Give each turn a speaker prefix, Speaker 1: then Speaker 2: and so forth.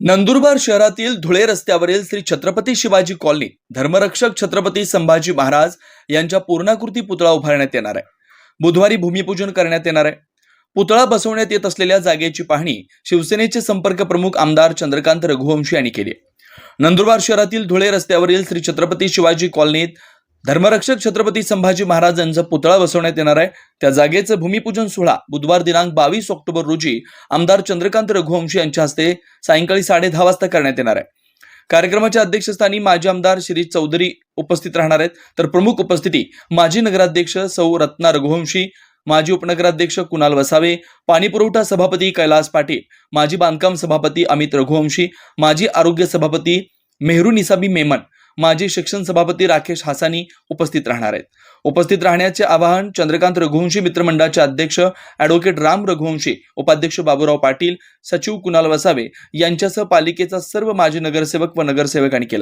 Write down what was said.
Speaker 1: नंदुरबार शहरातील धुळे रस्त्यावरील श्री छत्रपती शिवाजी कॉलनी धर्मरक्षक छत्रपती संभाजी महाराज यांच्या पूर्णाकृती पुतळा उभारण्यात येणार आहे. बुधवारी भूमिपूजन करण्यात येणार आहे. पुतळा बसवण्यात येत असलेल्या जागेची पाहणी शिवसेनेचे संपर्क प्रमुख आमदार चंद्रकांत रघुवंशी यांनी केली नंदुरबार शहरातील धुळे रस्त्यावरील श्री छत्रपती शिवाजी कॉलनीत धर्मरक्षक छत्रपती संभाजी महाराज यांचा पुतळा बसवण्यात येणार आहे. त्या जागेचं भूमिपूजन सोहळा बुधवार दिनांक बावीस ऑक्टोबर रोजी आमदार चंद्रकांत रघुवंशी यांच्या हस्ते सायंकाळी साडे दहा वाजता करण्यात येणार आहे. कार्यक्रमाच्या अध्यक्षस्थानी माजी आमदार श्री चौधरी उपस्थित राहणार आहेत. तर प्रमुख उपस्थिती माजी नगराध्यक्ष सौ रत्ना रघुवंशी माजी उपनगराध्यक्ष कुणाल वसावे पाणीपुरवठा सभापती कैलास पाटील माजी बांधकाम सभापती अमित रघुवंशी माजी आरोग्य सभापती मेहरू निसाबी मेमन माजी शिक्षण सभापती राकेश हासानी उपस्थित राहणार आहेत. उपस्थित राहण्याचे आवाहन चंद्रकांत रघुवंशी मित्रमंडळाचे अध्यक्ष ॲडव्होकेट राम रघुवंशी उपाध्यक्ष बाबूराव पाटील सचिव कुणाल वसावे यांच्यासह पालिकेचा सर्व माजी नगरसेवक व नगरसेवकांनी केला.